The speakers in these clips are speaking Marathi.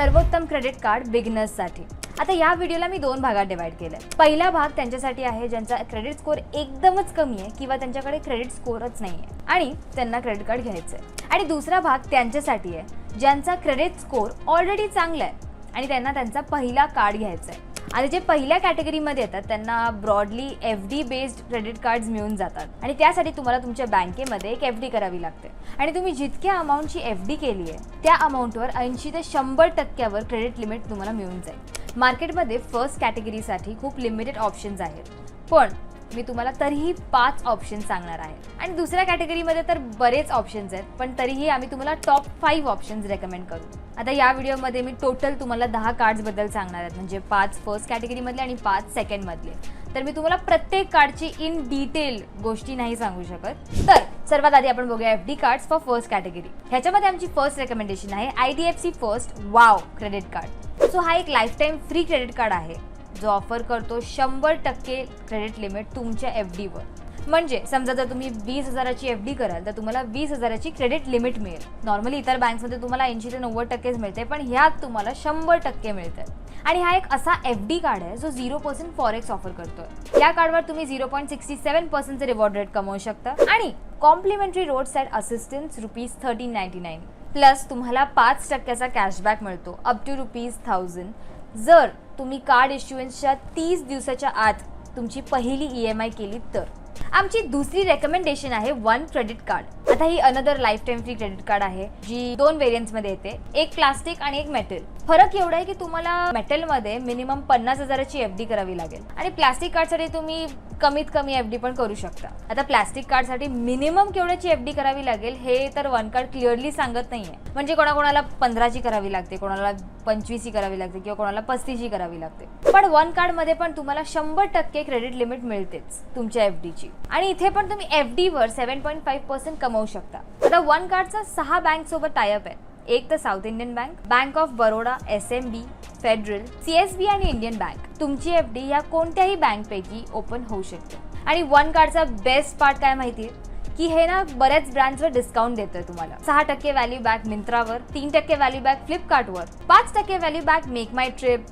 सर्वोत्तम क्रेडिट कार्ड बिगिनर्ससाठी आता या व्हिडिओला मी दोन भागात डिवाइड केलं आहे पहिला भाग त्यांच्यासाठी आहे ज्यांचा क्रेडिट स्कोअर एकदमच कमी आहे किंवा त्यांच्याकडे क्रेडिट स्कोअरच नाही आहे आणि त्यांना क्रेडिट कार्ड घ्यायचं आहे आणि दुसरा भाग त्यांच्यासाठी आहे ज्यांचा क्रेडिट स्कोअर ऑलरेडी चांगला आहे आणि त्यांना त्यांचा पहिला कार्ड घ्यायचा आहे आणि जे पहिल्या कॅटेगरीमध्ये येतात त्यांना broadly F D based credit cards मिळून जातात. आणि त्यासाठी तुम्हाला तुमच्या बँकेमध्ये एक एफ डी करावी लागते. आणि तुम्ही जितक्या अमाऊंटची एफ डी केली आहे त्या अमाऊंटवर ऐंशी ते शंभर टक्क्यावर क्रेडिट लिमिट तुम्हाला मिळून जाईल. मार्केटमध्ये फर्स्ट कॅटेगरीसाठी खूप लिमिटेड ऑप्शन्स आहेत. पण मी तुम्हाला तरीही पाच ऑप्शन सांगणार आहे. आणि दुसऱ्या कॅटेगरीमध्ये तर बरेच ऑप्शन्स आहेत पण तरीही आम्ही तुम्हाला टॉप फाईव्ह ऑप्शन्स रेकमेंड करू. आता या व्हिडिओमध्ये मी टोटल तुम्हाला दहा कार्ड्सबद्दल सांगणार आहेत म्हणजे पाच फर्स्ट कॅटेगरीमधले आणि पाच सेकंडमधले तर मी तुम्हाला प्रत्येक कार्डची इन डिटेल गोष्टी नाही सांगू शकत. तर सर्वात आधी आपण बघूया F D cards for first category ह्याच्यामध्ये आमची फर्स्ट रेकमेंडेशन आहे I D F C first wow credit card so हा एक life time free credit card आहे. जो ऑफर करतो शंभर टक्के क्रेडिट लिमिट तुमच्या एफ डीवर म्हणजे समजा जर तुम्ही वीस हजाराची एफ डी कराल तर तुम्हाला वीस हजाराची क्रेडिट लिमिट मिळेल. नॉर्मली इतर बँक्समध्ये तुम्हाला ऐंशी ते नव्वद टक्केच मिळते पण ह्यात तुम्हाला शंभर टक्के मिळतं आणि हा एक असा एफ डी कार्ड आहे जो झिरो पर्सेंट फॉरेक्स ऑफर करतोय. या कार्डवर तुम्ही झिरो पॉईंट सिक्स्टी सेवन पर्सेंटचे रिवॉर्ड रेट कमवू शकता. आणि complimentary roadside assistance rupees thirteen ninety nine plus तुम्हाला पाच टक्क्याचा कॅशबॅक मिळतो अप टू रुपीज थाउजंड जर तुम्ही कार्ड इश्युएन्सच्या तीस दिवसाच्या आत तुमची पहिली ई एम आय केली तर. आमची दुसरी रेकमेंडेशन आहे वन क्रेडिट कार्ड आता ही another lifetime free credit card आहे जी दोन व्हेरियंट्समध्ये येते. एक प्लास्टिक आणि एक मेटल फरक एवढा आहे की तुम्हाला मेटलमध्ये मिनिमम पन्नास हजाराची एफ डी करावी लागेल. आणि प्लास्टिक कार्डसाठी तुम्ही कमीत कमी एफ डी पण करू शकता. आता प्लास्टिक कार्डसाठी मिनिमम केवढ्याची एफ डी करावी लागेल हे तर वन कार्ड क्लिअरली सांगत नाहीये. म्हणजे कोणाकोणाला पंधराची करावी लागते कोणाला पंचवीसची करावी लागते किंवा कोणाला पस्तीसची करावी लागते. पण वन कार्डमध्ये पण तुम्हाला शंभर टक्के क्रेडिट लिमिट मिळतेच तुमच्या एफ डीची आणि इथे पण तुम्ही एफ डीवर सेव्हन पॉईंट फाईव्ह पर्सेंट कमवू शकता. आता वन कार्डचा सहा बँक सोबत टायअप आहे. एक तर South Indian Bank bank of Baroda S M B Federal C S B आणि इंडियन बँक तुमची एफ डी ह्या कोणत्याही बँकपैकी ओपन होऊ शकते. आणि वन कार्डचा बेस्ट पार्ट काय माहिती आहे की हे ना बऱ्याच ब्रँडवर डिस्काउंट देतोय तुम्हाला. सहा टक्के व्हॅल्यू बॅक मिंत्रावर तीन टक्के व्हॅल्यू बॅक फ्लिपकार्टवर पाच टक्के व्हॅल्यू बॅक मेक माय ट्रिप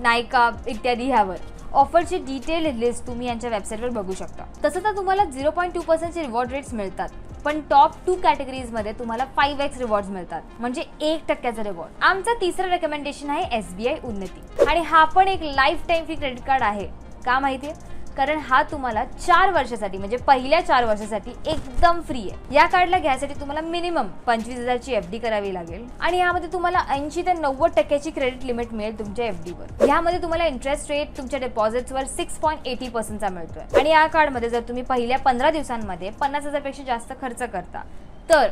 नायका इत्यादी ह्यावर. ऑफरची डिटेल लिस्ट तुम्ही यांच्या वेबसाईटवर बघू शकता. तसं तर तुम्हाला झिरो पॉईंट टू पर्सेंटचे रिवॉर्ड रेट्स मिळतात. पण टॉप टू कॅटेगरीजमध्ये तुम्हाला फाईव्ह एक्स रिवॉर्ड मिळतात. म्हणजे एक टक्क्याचा रिवॉर्ड आमचा तिसरं रेकमेंडेशन आहे एस बी आय उन्नती. आणि हा पण एक life time free credit card आहे. का माहिती आहे कारण हा तुम्हाला चार वर्षासाठी म्हणजे पहिल्या चार वर्षासाठी एकदम फ्री आहे. या कार्डला घ्यायसाठी तुम्हाला मिनिमम पंचवीस हजारची एफ डी करावी लागेल. आणि यामध्ये तुम्हाला ऐंशी ते नव्वद टक्क्याची क्रेडिट लिमिट मिळेल तुमच्या एफ डीवर यामध्ये तुम्हाला इंटरेस्ट रेट तुमच्या डिपॉझिट्सवर सिक्स पॉईंट एटी पर्सेंटचा मिळतोय. आणि या कार्डमध्ये जर तुम्ही पहिल्या पंधरा दिवसांमध्ये पन्नास हजारपेक्षा जास्त खर्च करता तर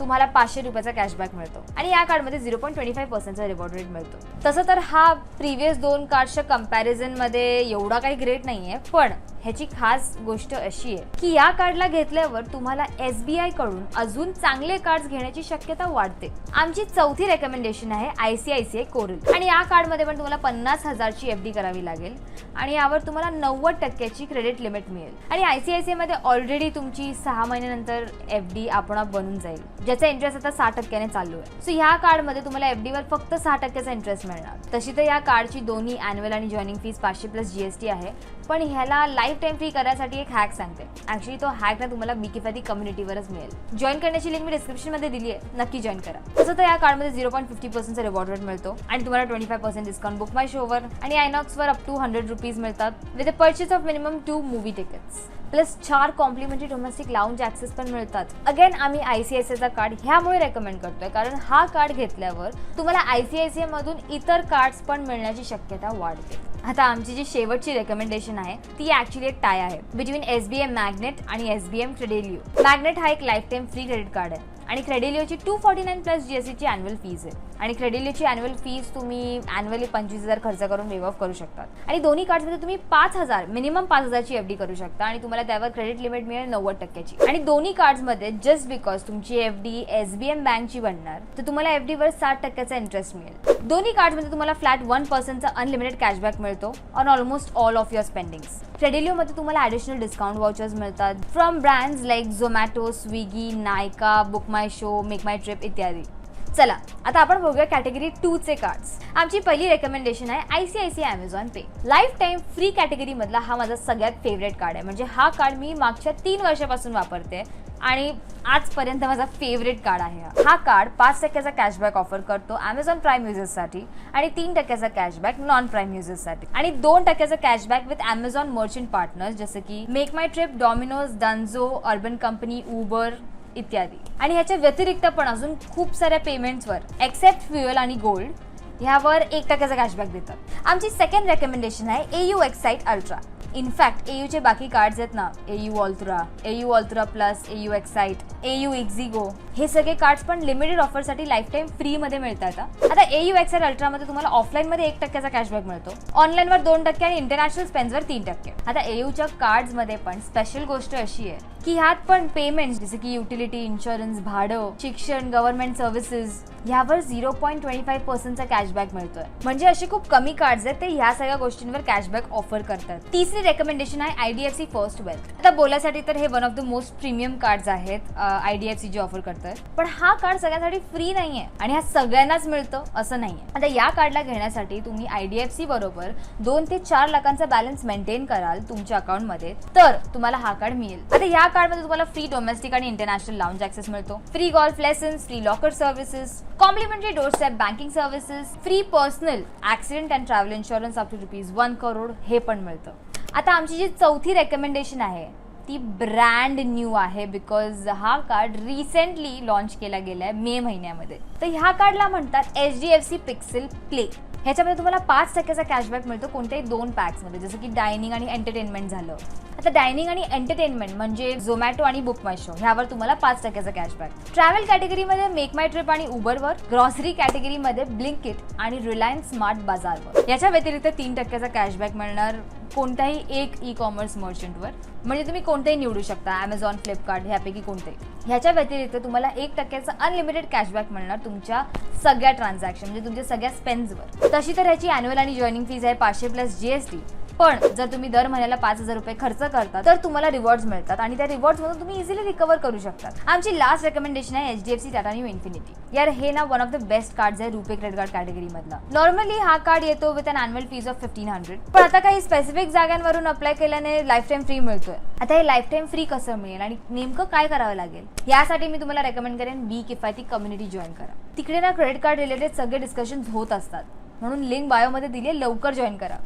तुम्हाला पाचशे रुपयाचा कॅशबॅक मिळतो. आणि या कार्डमध्ये झिरो पॉईंट ट्वेंटी फाईव्ह पर्सेंटचा रिवॉर्ड रेट मिळतो. तसं तर हा प्रिव्हियस दोन कार्डच्या कम्पॅरिझनमध्ये एवढा काही ग्रेट नाही आहे पण ह्याची खास गोष्ट अशी आहे की या कार्डला घेतल्यावर तुम्हाला एस बी आयकडून अजून चांगले कार्ड घेण्याची शक्यता वाढते. आमची चौथी रेकमेंडेशन आहे I C I C I coral. आणि या कार्डमध्ये पण तुम्हाला पन्नास हजारची एफ डी करावी लागेल. आणि यावर तुम्हाला नव्वद टक्क्याची क्रेडिट लिमिट मिळेल. आणि आय सी आय सी मध्ये ऑलरेडी तुमची सहा महिन्यानंतर एफ डी आपोआप बनून जाईल. ज्याचा इंटरेस्ट आता सहा टक्क्याने चालू आहे. सो ह्या कार्डमध्ये तुम्हाला एफ डीवर फक्त सहा टक्क्याचा इंटरेस्ट मिळणार. तशी तर या कार्डची दोन्ही अॅन्युअल आणि जॉईनिंग फीस पाचशे प्लस जीएसटी आहे. पण ह्याला लाईफ टाईम फ्री करण्यासाठी एक हॅक सांगते. ऍक्च्युली तो हॅक ना तुम्हाला बिकिफादी कम्युनिटीवरच मिळेल. जॉईन करण्याची लिंक मी डिस्क्रिप्शनमध्ये दिली आहे नक्की जॉईन करा. तसं तर या कार्डमध्ये झिरो पॉईंट फिफ्टी पर्सेंटचा रिवॉर्ड रेट मिळतो आणि तुम्हाला twenty five percent discount book my शोवर आणि आयनॉक्सवर अप टू हंड्रेड रुपीज मिळतात with a purchase of minimum two movie tickets plus चार कॉम्प्लिमेंटरी डोमेस्टिक लाऊंज ॲक्सेस पण मिळतात. अगेन आम्ही आय सी आय सी आयचा कार्ड ह्यामुळे रेकमेंड करतोय कारण हा कार्ड घेतल्यावर तुम्हाला आय सी आय सी आयमधून इतर कार्ड्स पण मिळण्याची शक्यता वाढते. आता आमची जी शेवटची रेकमेंडेशन आहे ती ऍक्च्युली एक टाय आहे between S B M magnet आणि S B M Credilio magnet हा एक life time free credit card आहे. आणि क्रेडिलिओची टू फॉर्टी नाईन प्लस जीएसटीची अॅन्युअल फीज आहे. आणि क्रेडिलिओची अॅन्युअल फीज तुम्ही अॅन्युअली पंचवीस हजार खर्च करून वेव ऑफ करू शकतात. आणि दोन्ही कार्ड्समध्ये तुम्ही पाच हजार मिनिमम पाच हजारची एफ डी करू शकता आणि तुम्हाला त्यावर क्रेडिट लिमिट मिळेल नव्वद टक्क्याची. आणि दोन्ही कार्ड्समध्ये जस्ट बिकॉज तुमची F D S B M बँकची बनणार तर तुम्हाला एफ डीवर साठ टक्क्याचा इंटरेस्ट मिळेल. दोन्ही कार्डमध्ये तुम्हाला फ्लॅट वन पर्सेंटचा अनलिमिटेड कॅशबॅक मिळतो on almost all of your spendings क्रेडिलिओमध्ये तुम्हाला ॲडिशनल डिस्काउंट वाउचर्स मिळतात from brands like Zomato Swiggy Nykaa BookMyShow MakeMyTrip इत्यादी. चला आता आपण बघूया कॅटेगरी टू चे कार्ड्स आमची पहिली रेकमेंडेशन आहे I C I C Amazon pay lifetime free category मधला हा माझा सगळ्यात फेवरेट कार्ड आहे. म्हणजे हा कार्ड मी मागच्या तीन वर्षापासून वापरते आणि आजपर्यंत माझा फेवरेट कार्ड आहे हा. हा कार्ड पाच टक्क्याचा कॅशबॅक ऑफर करतो अमेझॉन प्राईम युजर्ससाठी आणि तीन टक्क्याचा कॅशबॅक नॉन प्राईम युजर्ससाठी आणि दोन टक्क्याचा cashback with Amazon merchant partners जसं की MakeMyTrip Domino's Dunzo Urban Company Uber इत्यादी. आणि ह्याच्या व्यतिरिक्त पण अजून खूप साऱ्या पेमेंट्सवर एक्सेप्ट फ्युएल आणि गोल्ड ह्यावर एक टक्क्याचा कॅशबॅक देतात. आमची सेकंड रेकमेंडेशन आहे A U Excite Ultra in fact A यूचे बाकी कार्ड्स आहेत ना A U AU A U plus A U Xcite A U ixigo हे सगळे कार्ड्स पण लिमिटेड ऑफरसाठी लाईफ टाईम फ्रीमध्ये मिळतात आता ए यू एक्साईट अल्ट्रामध्ये तुम्हाला ऑफलाईनमध्ये एक टक्क्याचा कॅशबॅक मिळतो. ऑनलाईनवर दोन टक्के आणि इंटरनॅशनल स्पेन्सवर तीन टक्के. आता ए कार्ड्समध्ये पण स्पेशल गोष्ट अशी आहे की ह्यात पण पेमेंट जसे की युटिलिटी इन्शुरन्स भाडं शिक्षण गव्हर्नमेंट सर्व्हिसेस ह्यावर झिरो पॉईंट ट्वेंटी फाईव्ह पर्सेंटचा कॅशबॅक मिळतोय. म्हणजे असे खूप कमी कार्ड्स आहेत ते ह्या सगळ्या गोष्टींवर कॅशबॅक ऑफर करतात. तिसरी रेकमेंडेशन आहे आयडीएफसी फर्स्ट वेल्थ आता बोलायसाठी तर हे one of the most premium cards आहेत आयडीएफसी जे ऑफर करतोय. पण हा कार्ड सगळ्यांसाठी फ्री नाहीये आणि हा सगळ्यांनाच मिळतं असं नाहीये. आता या कार्डला घेण्यासाठी तुम्ही आयडीएफसी बरोबर दोन ते चार लाखांचा बॅलन्स मेंटेन कराल तुमच्या अकाउंटमध्ये तर तुम्हाला हा कार्ड मिळेल. आता या कार्डमध्ये तुम्हाला फ्री डोमेस्टिक आणि इंटरनॅशनल लाऊंज ऍक्सेस मिळतो. Free golf lessons free locker services complimentary doorstep banking services free personal accident and travel insurance up to rupees one crore हे पण मिळतं. आता आमची जी चौथी रेकमेंडेशन आहे ती ब्रँड न्यू आहे बिकॉज हा कार्ड रिसेंटली लॉन्च केला गेला आहे मे महिन्यामध्ये. तर ह्या कार्डला म्हणतात H D F C Pixel Play ह्याच्यामध्ये तुम्हाला पाच टक्क्याचा कॅशबॅक मिळतो कोणत्याही दोन पॅक्समध्ये जसं की डायनिंग आणि एंटरटेनमेंट झालं. आता डायनिंग आणि एंटरटेनमेंट म्हणजे झोमॅटो आणि बुक माय शो ह्यावर तुम्हाला पाच टक्क्याचा कॅशबॅक ट्रॅव्हल कॅटेगरीमध्ये मेक माय ट्रिप आणि उबरवर ग्रॉसरी कॅटेगरीमध्ये ब्लिंकिट आणि रिलायन्स स्मार्ट बाजारवर याच्या व्यतिरिक्त तीन टक्क्याचा कॅशबॅक मिळणार कोणत्याही एक ई कॉमर्स मर्चंटवर म्हणजे तुम्ही कोणतेही निवडू शकता अमेझॉन फ्लिपकार्ट ह्यापैकी कोणते ह्याच्या व्यतिरिक्त तुम्हाला एक टक्क्याचा अनलिमिटेड कॅशबॅक मिळणार तुमच्या सगळ्या ट्रान्झॅक्शन म्हणजे तुमच्या सगळ्या स्पेन्सवर तशी तर ह्याची अॅन्युअल आणि जॉईनिंग फीज आहे पाचशे प्लस जीएसटी पण जर तुम्ही दर महिन्याला पाच हजार रुपये खर्च करता तर तुम्हाला रिवॉर्ड्स मिळतात आणि त्या रिवॉर्ड्स मधून तुम्ही इझिली रिकवर करू शकतात. आमची लास्ट रेकमेंडेशन आहे एचडीएफसी टाटा न्यू इन्फिनिटी यार हे ना one of the best card आहे रुपे क्रेडिट कार्ड कॅटेगरी मधला नॉर्मली हा कार्ड येतो with an annual fees of fifteen hundred पण आता काही स्पेसिफिक जागांवरून अप्लाय केल्याने लाईफ टाईम फ्री मिळतोय. आता हे लाईफ टाईम फ्री कसं मिळेल आणि नेमकं काय करावं लागेल? यासाठी मी तुम्हाला रेकमेंड करेन बी किफायती कम्युनिटी जॉईन करा. तिकडे ना क्रेडिट कार्ड रिलेटेड सगळे डिस्कशन्स होत असतात. म्हणून लिंक बायोमध्ये दिली लवकर जॉईन करा.